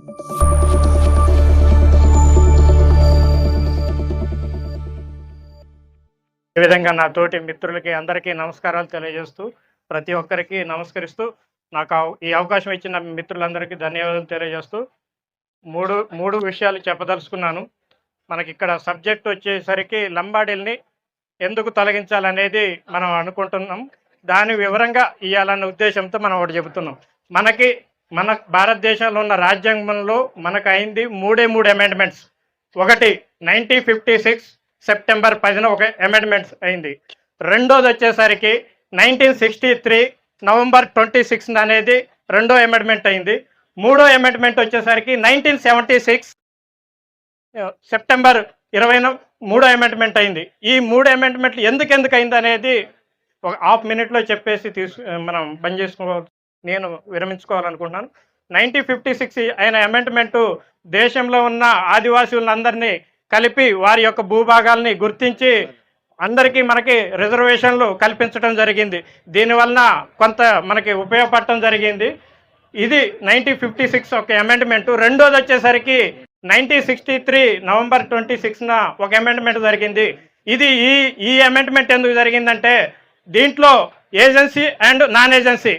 ఈ విధంగా నా తోటి మిత్రులకి అందరికీ నమస్కారాలు తెలియజేస్తూ ప్రతి ఒక్కరికి నమస్కరిస్తూ నాకు ఈ అవకాశం ఇచ్చిన మిత్రులందరికీ ధన్యవాదాలు తెలియజేస్తూ మూడు మూడు విషయాలు చెప్పదలుచుకున్నాను. మనకి ఇక్కడ సబ్జెక్ట్ వచ్చేసరికి లంబాడీల్ని ఎందుకు తొలగించాలనేది మనం అనుకుంటున్నాం. దాని వివరంగా ఇవ్వాలన్న ఉద్దేశంతో మనం ఒకటి చెబుతున్నాం. మనకి మన భారతదేశంలో ఉన్న రాజ్యాంగంలో మనకు అయింది మూడే మూడు అమెండ్మెంట్స్ ఒకటి నైన్టీన్ ఫిఫ్టీ సిక్స్ సెప్టెంబర్ పదిన ఒక అమెండ్మెంట్స్ అయింది. రెండోది వచ్చేసరికి nineteen sixty three November twenty six అనేది రెండో అమెండ్మెంట్ అయింది. మూడో అమెండ్మెంట్ వచ్చేసరికి నైన్టీన్ సెవెంటీ సిక్స్ సెప్టెంబర్ ఇరవైన మూడో అమెండ్మెంట్ అయింది. ఈ మూడు అమెండ్మెంట్లు ఎందుకు ఎందుకు అయింది అనేది ఒక హాఫ్ మినిట్లో చెప్పేసి తీసు మనం బంద్ చేసుకోవచ్చు నేను విరమించుకోవాలనుకుంటున్నాను. నైన్టీన్ ఫిఫ్టీ సిక్స్ అయిన అమెండ్మెంటు దేశంలో ఉన్న ఆదివాసులందరినీ కలిపి వారి యొక్క భూభాగాల్ని గుర్తించి అందరికీ మనకి రిజర్వేషన్లు కల్పించడం జరిగింది. దీనివలన కొంత మనకి ఉపయోగపడటం జరిగింది. ఇది నైన్టీన్ ఫిఫ్టీ సిక్స్ ఒక అమెండ్మెంట్. రెండోది వచ్చేసరికి nineteen sixty three November twenty సిక్స్న ఒక అమెండ్మెంట్ జరిగింది. ఇది ఈ ఈ అమెండ్మెంట్ ఎందుకు జరిగిందంటే దీంట్లో ఏజెన్సీ అండ్ నాన్ ఏజెన్సీ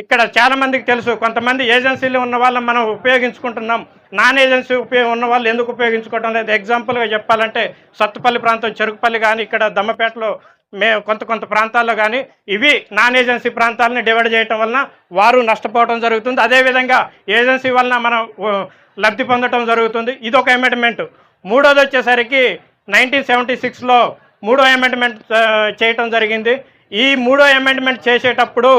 ఇక్కడ చాలామందికి తెలుసు. కొంతమంది ఏజెన్సీలు ఉన్న వాళ్ళని మనం ఉపయోగించుకుంటున్నాం. నాన్ ఏజెన్సీ ఉపయోగం ఉన్న వాళ్ళు ఎందుకు ఉపయోగించుకోవడం లేదు. ఎగ్జాంపుల్గా చెప్పాలంటే సత్తుపల్లి ప్రాంతం చెరుకుపల్లి కానీ ఇక్కడ దమ్మపేటలో మే కొంత కొంత ప్రాంతాల్లో కానీ ఇవి నాన్ ఏజెన్సీ ప్రాంతాలని డివైడ్ చేయటం వలన వారు నష్టపోవడం జరుగుతుంది. అదేవిధంగా ఏజెన్సీ వలన మనం లబ్ధి పొందడం జరుగుతుంది. ఇది ఒక అమెండ్మెంట్ మూడోది వచ్చేసరికి నైన్టీన్ సెవెంటీ సిక్స్లో మూడో అమెండ్మెంట్ చేయటం జరిగింది. ఈ మూడో అమెండ్మెంట్ చేసేటప్పుడు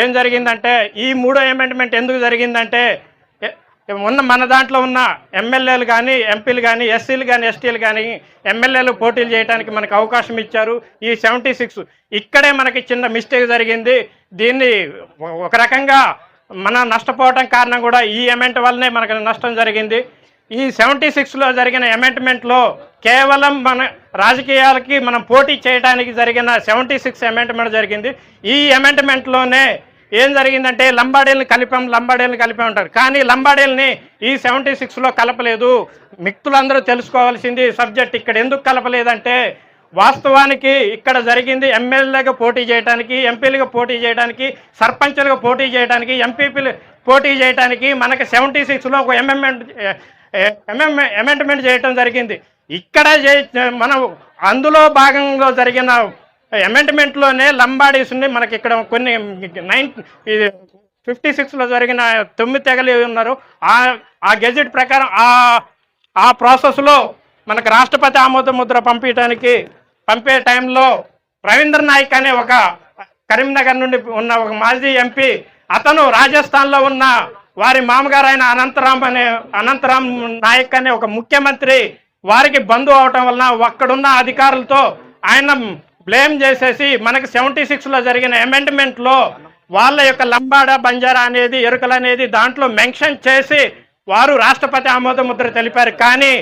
ఏం జరిగిందంటే ఈ మూడో అమెండ్మెంట్ ఎందుకు జరిగిందంటే ఉన్న మన దాంట్లో ఉన్న ఎమ్మెల్యేలు కానీ ఎంపీలు కానీ ఎస్సీలు కానీ ఎస్టీలు కానీ ఎమ్మెల్యేలు పోటీలు చేయడానికి మనకు అవకాశం ఇచ్చారు. ఈ సెవెంటీ సిక్స్ ఇక్కడే మనకి చిన్న మిస్టేక్ జరిగింది. దీన్ని ఒక రకంగా మన నష్టపోవటం కారణం కూడా ఈ అమెంట్ వల్లనే మనకు నష్టం జరిగింది. ఈ సెవెంటీ సిక్స్లో జరిగిన అమెంట్మెంట్లో కేవలం మన రాజకీయాలకి మనం పోటీ చేయడానికి జరిగిన సెవెంటీ సిక్స్ అమెంట్మెంట్ జరిగింది. ఈ అమెంట్మెంట్లోనే ఏం జరిగిందంటే లంబాడీలను కలిపాం లంబాడీలను కలిపే ఉంటారు కానీ లంబాడీలని ఈ సెవెంటీ సిక్స్లో కలపలేదు. మిక్తులందరూ తెలుసుకోవాల్సింది సబ్జెక్ట్ ఇక్కడ ఎందుకు కలపలేదంటే వాస్తవానికి ఇక్కడ జరిగింది ఎమ్మెల్యేగా పోటీ చేయడానికి ఎంపీలుగా పోటీ చేయడానికి సర్పంచ్లుగా పోటీ చేయడానికి ఎంపీపీలు పోటీ చేయడానికి మనకి సెవెంటీ సిక్స్లో ఒక ఎంఎంఎంట్ అమెండ్మెంట్ చేయటం జరిగింది. ఇక్కడ మనం అందులో భాగంలో జరిగిన అమెండ్మెంట్లోనే లంబాడీస్ని మనకి ఇక్కడ కొన్ని నైన్ ఇది ఫిఫ్టీ సిక్స్లో జరిగిన తొమ్మిది తెగలు ఉన్నారు. ఆ ఆ గెజెట్ ప్రకారం ఆ ఆ ప్రాసెస్లో మనకు రాష్ట్రపతి ఆమోద ముద్ర పంపించడానికి పంపే టైంలో రవీంద్ర నాయక్ అనే ఒక కరీంనగర్ నుండి ఉన్న ఒక మాజీ ఎంపీ అతను రాజస్థాన్లో ఉన్న వారి మామగారు అయిన అనంతరామ్ అనే అనంతరామ్ నాయక్ అనే ఒక ముఖ్యమంత్రి వారికి బంధువు అవటం వలన అక్కడున్న అధికారులతో ఆయన బ్లేమ్ చేసేసి మనకి సెవెంటీ సిక్స్లో జరిగిన అమెండ్మెంట్లో వాళ్ళ యొక్క లంబాడ బంజారా అనేది ఎరుకలు అనేది దాంట్లో మెన్షన్ చేసి వారు రాష్ట్రపతి ఆమోద ముద్ర తెలిపారు. కానీ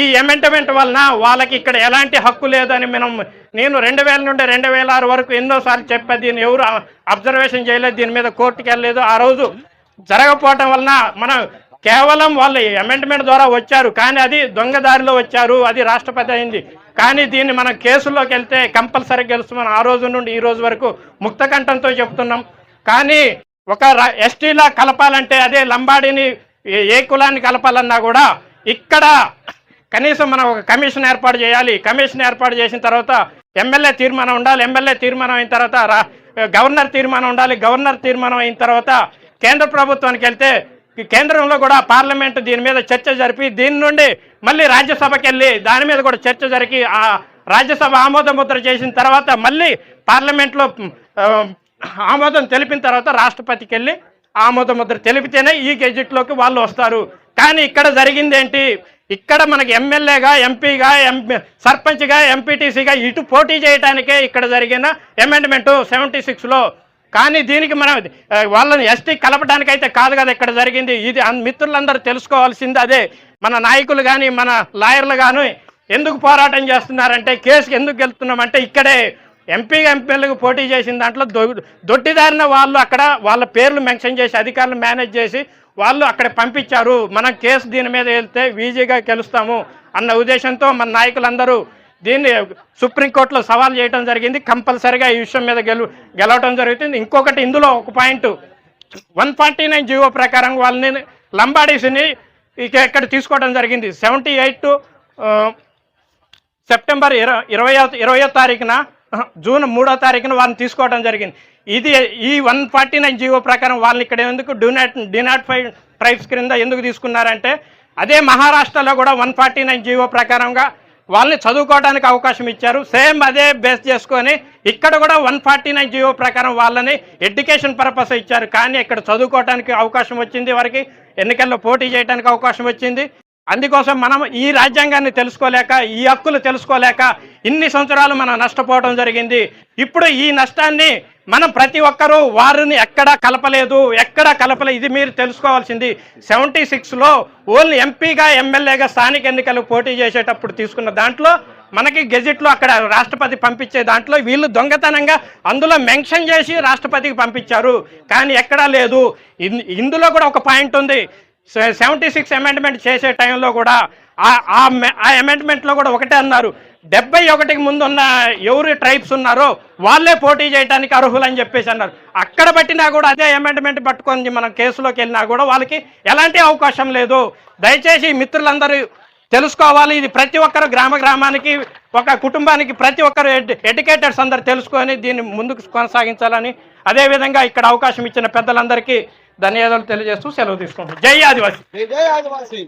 ఈ అమెండ్మెంట్ వలన వాళ్ళకి ఇక్కడ ఎలాంటి హక్కు లేదని మనం నేను రెండు వేల నుండి రెండు వేల ఆరు వరకు ఎన్నోసార్లు చెప్పా దీన్ని ఎవరు అబ్జర్వేషన్ చేయలేదు దీని మీద కోర్టుకి వెళ్ళలేదు. ఆ రోజు జరగకపోవటం వలన మనం కేవలం వాళ్ళు అమెండ్మెంట్ ద్వారా వచ్చారు. కానీ అది దొంగదారిలో వచ్చారు. అది రాష్ట్రపతి అయింది. కానీ దీన్ని మనం కేసుల్లోకి వెళ్తే కంపల్సరీ గెలుస్తామని ఆ రోజు నుండి ఈ రోజు వరకు ముక్తకంఠంతో చెప్తున్నాం. కానీ ఒక ఎస్టీలా కలపాలంటే అదే లంబాడిని ఏ- ఏ కులాన్ని కలపాలన్నా కూడా ఇక్కడ కనీసం మనం ఒక కమిషన్ ఏర్పాటు చేయాలి. కమిషన్ ఏర్పాటు చేసిన తర్వాత ఎమ్మెల్యే తీర్మానం ఉండాలి. ఎమ్మెల్యే తీర్మానం అయిన తర్వాత గవర్నర్ తీర్మానం ఉండాలి. గవర్నర్ తీర్మానం అయిన తర్వాత కేంద్ర ప్రభుత్వానికి వెళ్తే కేంద్రంలో కూడా పార్లమెంట్ దీని మీద చర్చ జరిపి దీని నుండి మళ్ళీ రాజ్యసభకి వెళ్ళి దాని మీద కూడా చర్చ జరిపి ఆ రాజ్యసభ ఆమోద ముద్ర చేసిన తర్వాత మళ్ళీ పార్లమెంట్లో ఆమోదం తెలిపిన తర్వాత రాష్ట్రపతికి వెళ్ళి ఆమోద ముద్ర తెలిపితేనే ఈ గెజిట్లోకి వాళ్ళు వస్తారు. కానీ ఇక్కడ జరిగింది ఏంటి? ఇక్కడ మనకి ఎమ్మెల్యేగా ఎంపీగా ఎంపీ సర్పంచ్గా ఎంపీటీసీగా ఇటు పోటీ చేయడానికే ఇక్కడ జరిగిన అమెండ్మెంటు సెవెంటీ సిక్స్లో కానీ దీనికి మనం వాళ్ళని ఎస్టీ కలపడానికి అయితే కాదు కదా ఇక్కడ జరిగింది. ఇది అన్- మిత్రులందరూ తెలుసుకోవాల్సింది అదే. మన నాయకులు కానీ మన లాయర్లు కానీ ఎందుకు పోరాటం చేస్తున్నారంటే కేసుకి ఎందుకు వెళ్తున్నామంటే ఇక్కడే ఎంపీ ఎంపీలకు పోటీ చేసిన దాంట్లో దొడ్డిదారిన వాళ్ళు అక్కడ వాళ్ళ పేర్లు మెన్షన్ చేసి అధికారులు మేనేజ్ చేసి వాళ్ళు అక్కడ పంపించారు. మనం కేసు దీని మీద వెళ్తే ఈజీగా గెలుస్తాము అన్న ఉద్దేశంతో మన నాయకులందరూ దీన్ని సుప్రీంకోర్టులో సవాల్ చేయడం జరిగింది. కంపల్సరిగా ఈ విషయం మీద గెలు గెలవడం జరుగుతుంది. ఇంకొకటి ఇందులో ఒక point. One forty nine GO ప్రకారం వాళ్ళని లంబాడీస్ని ఇక ఇక్కడ తీసుకోవడం జరిగింది. సెవెంటీ ఎయిట్ సెప్టెంబర్ ఇరవై ఇరవై ఇరవయో తారీఖున జూన్ మూడో తారీఖున వాళ్ళని తీసుకోవడం జరిగింది. ఇది ఈ వన్ ఫార్టీ నైన్ జీవో ప్రకారం వాళ్ళని ఇక్కడ ఎందుకు డినాట్ డినాటిఫైడ్ ట్రైబ్స్ క్రింద ఎందుకు తీసుకున్నారంటే అదే మహారాష్ట్రలో కూడా వన్ ఫార్టీ నైన్ జీవో ప్రకారంగా వాళ్ళని చదువుకోవడానికి అవకాశం ఇచ్చారు. సేమ్ అదే బేస్ చేసుకొని ఇక్కడ కూడా వన్ ఫార్టీ నైన్ జీవో ప్రకారం వాళ్ళని ఎడ్యుకేషన్ పర్పస్ ఇచ్చారు. కానీ ఇక్కడ చదువుకోవడానికి అవకాశం వచ్చింది వారికి. ఎన్నికల్లో పోటీ చేయడానికి అవకాశం వచ్చింది. అందుకోసం మనం ఈ రాజ్యాంగాన్ని తెలుసుకోలేక ఈ హక్కులు తెలుసుకోలేక ఇన్ని సంవత్సరాలు మనం నష్టపోవడం జరిగింది. ఇప్పుడు ఈ నష్టాన్ని మనం ప్రతి ఒక్కరూ వారిని ఎక్కడా కలపలేదు ఎక్కడా కలపలేదు ఇది మీరు తెలుసుకోవాల్సింది. సెవెంటీ సిక్స్లో ఓన్లీ ఎంపీగా ఎమ్మెల్యేగా స్థానిక ఎన్నికలు పోటీ చేసేటప్పుడు తీసుకున్న దాంట్లో మనకి గెజెట్లో అక్కడ రాష్ట్రపతి పంపించే దాంట్లో వీళ్ళు దొంగతనంగా అందులో మెన్షన్ చేసి రాష్ట్రపతికి పంపించారు. కానీ ఎక్కడా లేదు. ఇన్- ఇందులో కూడా ఒక పాయింట్ ఉంది. సెవెంటీ సిక్స్ అమెండ్మెంట్ చేసే టైంలో కూడా ఆ- ఆ అమెండ్మెంట్లో కూడా ఒకటే అన్నారు. డెబ్బై ఒకటికి ముందు ఉన్న ఎవరు ట్రైబ్స్ ఉన్నారో వాళ్ళే పోటీ చేయడానికి అర్హులని చెప్పేసి అన్నారు. అక్కడ పట్టినా కూడా అదే అమెండ్మెంట్ పట్టుకొని మనం కేసులోకి వెళ్ళినా కూడా వాళ్ళకి ఎలాంటి అవకాశం లేదు. దయచేసి మిత్రులందరూ తెలుసుకోవాలి. ఇది ప్రతి ఒక్కరు గ్రామ గ్రామానికి ఒక కుటుంబానికి ప్రతి ఒక్కరు ఎడ్యుకేటర్స్ అందరు తెలుసుకొని దీన్ని ముందుకు కొనసాగించాలని అదేవిధంగా ఇక్కడ అవకాశం ఇచ్చిన పెద్దలందరికీ ధన్యవాదాలు తెలియజేస్తూ సెలవు తీసుకుంటాం జై ఆదివాసి. జై జై ఆదివాసీ.